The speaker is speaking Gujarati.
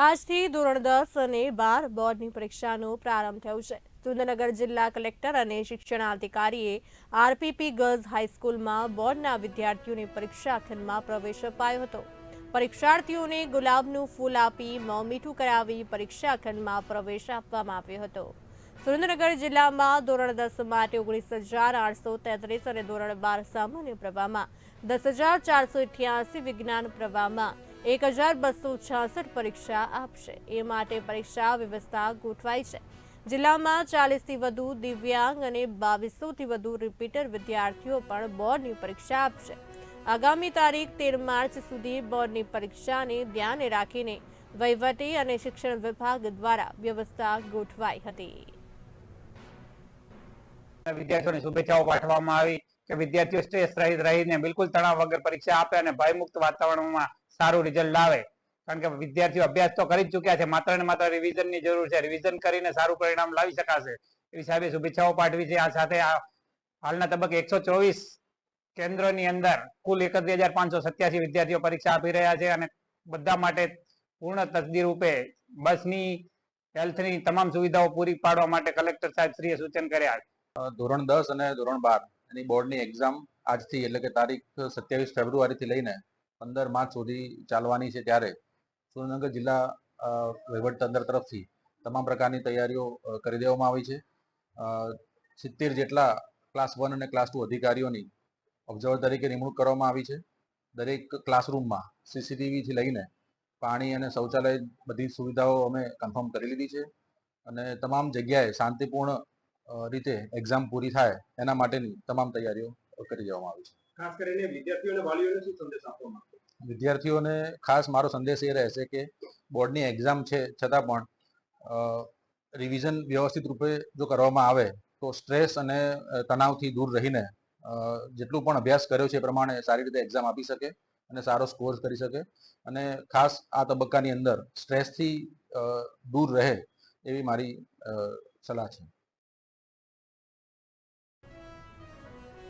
આજથી ધોરણ દસ અને બાર બોર્ડની પરીક્ષાનો પ્રારંભ થયો છે. સુરેન્દ્રનગર જિલ્લા કલેક્ટર અને શિક્ષણાધિકારીએ આરપીપી ગર્લ્સ હાઈસ્કૂલમાં બોર્ડના વિદ્યાર્થીઓને પરીક્ષા ખંડમાં પ્રવેશ અપાયો હતો. પરીક્ષાર્થીઓને ગુલાબનું ફૂલ આપી મોં મીઠું કરાવી પરીક્ષા ખંડમાં પ્રવેશ આપવામાં આવ્યો હતો. સુરેન્દ્રનગર જિલ્લામાં ધોરણ દસ માટે ઓગણીસ હજાર આઠસો તેત્રીસ અને ધોરણ બાર સામાન્ય પ્રવાહમાં દસ હજાર ચારસો વિજ્ઞાન પ્રવાહમાં એક હજાર બસો છાસઠ પરીક્ષા આપશે. એ માટે પરીક્ષા વ્યવસ્થા ગોઠવાઈ છે. જિલ્લામાં ચાલીસથી વધુ દિવ્યાંગ અને બાવીસોથી વધુ રિપીટર વિદ્યાર્થીઓ પણ બોર્ડની પરીક્ષા આપશે. આગામી તારીખ તેર માર્ચ સુધી બોર્ડની પરીક્ષાને ધ્યાને રાખીને વહીવટી અને શિક્ષણ વિભાગ દ્વારા વ્યવસ્થા ગોઠવાઈ હતી. વિદ્યાર્થીઓને શુભેચ્છાઓ પાઠવવામાં આવી કે વિદ્યાર્થીઓ સ્ટ્રેસ રહીને બિલકુલ તણાવ વગર પરીક્ષા આપે અને ભયમુક્ત વાતાવરણમાં સારું રિઝલ્ટ લાવે. કારણ કે વિદ્યાર્થીઓ અભ્યાસ તો કરી જ ચૂક્યા છે. માત્ર ને માત્ર રિવિઝનની જરૂર છે. રિવિઝન કરીને સારું પરિણામ લાવી શકાશે. એવી સાહેબે શુભેચ્છાઓ પાઠવી છે. આ સાથે હાલના તબક્કે એકસો ચોવીસ કેન્દ્રોની અંદર કુલ એકત્રીસ હજાર પાંચસો સત્યાસી વિદ્યાર્થીઓ પરીક્ષા આપી રહ્યા છે અને બધા માટે પૂર્ણ તસદી રૂપે બસની હેલ્થની તમામ સુવિધાઓ પૂરી પાડવા માટે કલેક્ટર સાહેબ શ્રીએ સૂચન કર્યા ધોરણ દસ અને ધોરણ બાર એની બોર્ડની એક્ઝામ આજથી એટલે કે તારીખ સત્યાવીસ ફેબ્રુઆરીથી લઈને પંદર માર્ચ સુધી ચાલવાની છે ત્યારે સુરેન્દ્રનગર જિલ્લા વહીવટતંત્ર તરફથી તમામ પ્રકારની તૈયારીઓ કરી દેવામાં આવી છે. સિત્તેર જેટલા ક્લાસ વન અને ક્લાસ ટુ અધિકારીઓની ઓબ્ઝર્વર તરીકે નિમણૂક કરવામાં આવી છે. દરેક ક્લાસરૂમમાં સીસીટીવીથી લઈને પાણી અને શૌચાલય બધી સુવિધાઓ અમે કન્ફર્મ કરી લીધી છે અને તમામ જગ્યાએ શાંતિપૂર્ણ રીતે એક્ઝામ પૂરી થાય એના માટેની તમામ તૈયારીઓ કરી દેવામાં આવી છે. ખાસ કરીને વિદ્યાર્થીઓ અને વાલીઓને શું સંદેશ આપવા માંગો છો? વિદ્યાર્થીઓને ખાસ મારો સંદેશ એ રહેશે કે બોર્ડની એક્ઝામ છે, છતાં પણ રિવિઝન વ્યવસ્થિત રૂપે જો કરવામાં આવે, તો સ્ટ્રેસ અને તણાવથી દૂર રહીને જેટલું પણ અભ્યાસ કર્યો છે એ પ્રમાણે સારી રીતે એક્ઝામ આપી શકે અને સારો સ્કોર કરી શકે. અને ખાસ આ તબક્કાની અંદર સ્ટ્રેસથી દૂર રહે એવી મારી સલાહ છે.